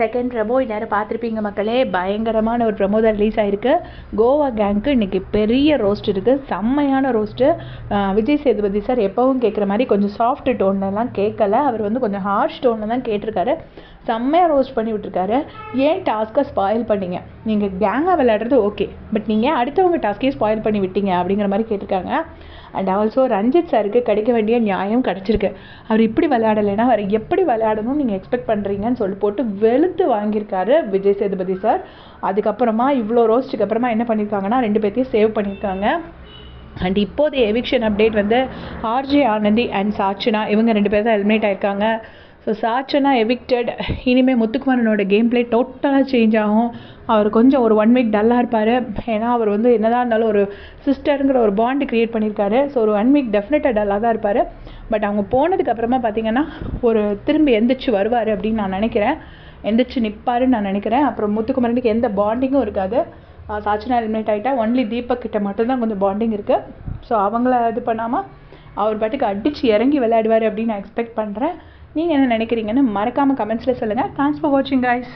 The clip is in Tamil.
செகண்ட் ப்ரமோ இந்நேரம் பார்த்துருப்பீங்க மக்களே பயங்கரமான ஒரு ப்ரமோ தான் ரிலீஸ் ஆகிருக்கு கோவா கேங்க்கு இன்றைக்கி பெரிய ரோஸ்ட் இருக்குது செம்மையான ரோஸ்ட்டு விஜய் சேதுபதி சார் எப்போவும் கேட்குற மாதிரி கொஞ்சம் சாஃப்ட் டோன்லலாம் கேட்கல அவர் வந்து கொஞ்சம் ஹார்ஷ் டோனில் தான் கேட்டிருக்காரு. செம்மையாக ரோஸ்ட் பண்ணி விட்டுருக்காரு. ஏன் டாஸ்க்கை ஸ்பாயில் பண்ணீங்க? நீங்கள் கேங்காக விளையாடுறது ஓகே பட் நீங்கள் அடுத்தவங்க டாஸ்க்கே ஸ்பாயில் பண்ணி விட்டீங்க அப்படிங்கிற மாதிரி கேட்டிருக்காங்க. அண்ட் ஆல்சோ ரஞ்சித் சாருக்கு கிடைக்க வேண்டிய நியாயம் கிடச்சிருக்கு. அவர் இப்படி விளையாடலைன்னா அவர் எப்படி விளையாடணும்னு நீங்கள் எக்ஸ்பெக்ட் பண்ணுறீங்கன்னு சொல்லி போட்டு வெளுத்து வாங்கியிருக்காரு விஜய் சேதுபதி சார். அதுக்கப்புறமா இவ்வளோ ரோஸ்ட்டுக்கு அப்புறமா என்ன பண்ணியிருக்காங்கன்னா ரெண்டு பேர்த்தையும் சேவ் பண்ணியிருக்காங்க. அண்ட் இப்போதைய எவிக்ஷன் அப்டேட் வந்து ஆர்ஜே ஆனந்தி அண்ட் சாச்சனா இவங்க ரெண்டு பேர் தான் எலிமினேட் ஆயிருக்காங்க. ஸோ சாச்சனா எவிக்டட் இனிமேல் முத்துக்குமாரனோட கேம் பிளே டோட்டலாக சேஞ்ச் ஆகும். அவர் கொஞ்சம் ஒரு ஒன் வீக் டல்லாக இருப்பார். ஏன்னா அவர் வந்து என்னதான் இருந்தாலும் ஒரு சிஸ்டருங்கிற ஒரு பாண்டு க்ரியேட் பண்ணியிருக்காரு. ஸோ ஒரு ஒன் வீக் டெஃபினட்டாக டல்லாக தான் இருப்பார். பட் அவங்க போனதுக்கப்புறமா பார்த்தீங்கன்னா ஒரு திரும்பி எந்திரிச்சு வருவார் அப்படின்னு நான் நினைக்கிறேன். எந்திரிச்சு நிற்பாருன்னு நான் நினைக்கிறேன். அப்புறம் முத்துக்குமரனுக்கு எந்த பாண்டிங்கும் இருக்காது. சாச்சினா சாச்சனா எலிமினேட் ஆகிட்டா ஒன்லி தீபக் கிட்ட மட்டும்தான் கொஞ்சம் பாண்டிங் இருக்குது ஸோ அவங்கள இது பண்ணாமல் அவர் பாட்டுக்கு அடித்து இறங்கி விளையாடுவார் அப்படின்னு நான் எக்ஸ்பெக்ட் பண்ணுறேன் நீங்கள் என்ன நினைக்கிறீங்கன்னு மறக்காமல் கமெண்ட்ஸில் சொல்லுங்கள் தேங்க்ஸ் ஃபார் வாட்சிங் காய்ஸ்